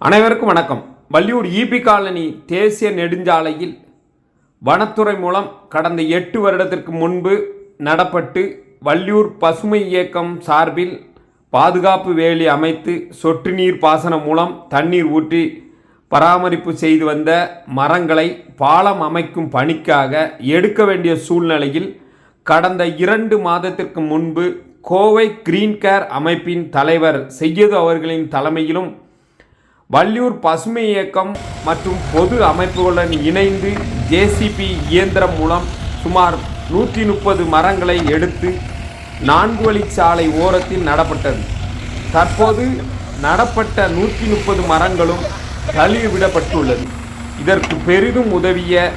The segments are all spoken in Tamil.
அனைவருக்கும் வணக்கம். வள்ளியூர் ஈபி காலனி தேசிய நெடுஞ்சாலையில் வனத்துறை மூலம் கடந்த எட்டு வருடத்திற்கு முன்பு நடப்பட்டு வள்ளியூர் பசுமை இயக்கம் சார்பில் பாதுகாப்பு வேலி அமைத்து சொட்டு நீர் பாசனம் மூலம் தண்ணீர் ஊற்றி பராமரிப்பு செய்து வந்த மரங்களை பாலம் அமைக்கும் பணிக்காக எடுக்க வேண்டிய சூழ்நிலையில் கடந்த இரண்டு மாதத்திற்கு முன்பு கோவை கிரீன் கேர் அமைப்பின் தலைவர் செய்யது அவர்களின் தலைமையிலும் வள்ளியூர் பசுமை இயக்கம் மற்றும் பொது அமைப்புகளுடன் இணைந்து ஜேசிபி இயந்திரம் மூலம் சுமார் நூற்றி முப்பது மரங்களை எடுத்து நான்கு வழிச்சாலை ஓரத்தில் நடப்பட்டது. தற்போது நடப்பட்ட நூற்றி முப்பது மரங்களும் தழுவிடப்பட்டுள்ளது இதற்கு பெரிதும் உதவிய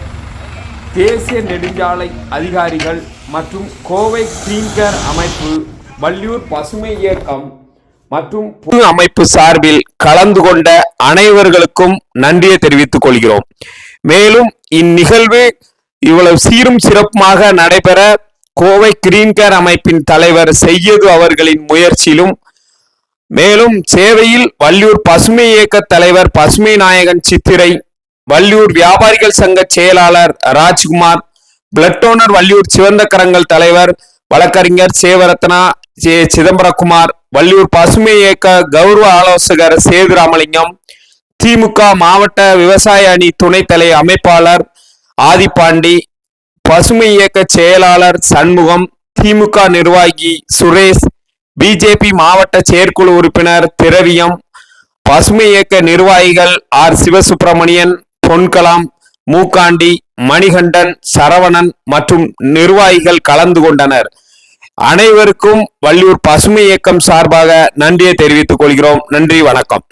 தேசிய நெடுஞ்சாலை அதிகாரிகள் மற்றும் கோவை கிளீன்கேர் அமைப்பு வள்ளியூர் பசுமை இயக்கம் மற்றும் பொது அமைப்பு சார்பில் கலந்து கொண்ட அனைவர்களுக்கும் நன்றியை தெரிவித்துக் கொள்கிறோம். மேலும் இந்நிகழ்வு இவ்வளவு சீரும் சிறப்புமாக நடைபெற கோவை கிரீன் கேர் அமைப்பின் தலைவர் செய்யது அவர்களின் முயற்சியிலும் மேலும் சேவையில் வள்ளியூர் பசுமை இயக்க தலைவர் பசுமை நாயகன் சித்திரை வள்ளியூர் வியாபாரிகள் சங்க செயலாளர் ராஜ்குமார் பிளட்டோனர் வள்ளியூர் சிவந்த கரங்கள் தலைவர் வழக்கறிஞர் சேவரத்னா ஜே சிதம்பரகுமார் வள்ளியூர் பசுமை இயக்க கௌரவ ஆலோசகர் சேது ராமலிங்கம் திமுக மாவட்ட விவசாய அணி துணைத் தலை அமைப்பாளர் ஆதிப்பாண்டி பசுமை இயக்க செயலாளர் சண்முகம் திமுக நிர்வாகி சுரேஷ் பிஜேபி மாவட்ட செயற்குழு உறுப்பினர் திரவியம் பசுமை இயக்க நிர்வாகிகள் ஆர் சிவசுப்பிரமணியன் பொன்கலாம் மூக்காண்டி மணிகண்டன் சரவணன் மற்றும் நிர்வாகிகள் கலந்து கொண்டனர். அனைவருக்கும் வள்ளியூர் பசுமை இயக்கம் சார்பாக நன்றியை தெரிவித்துக் கொள்கிறோம். நன்றி வணக்கம்.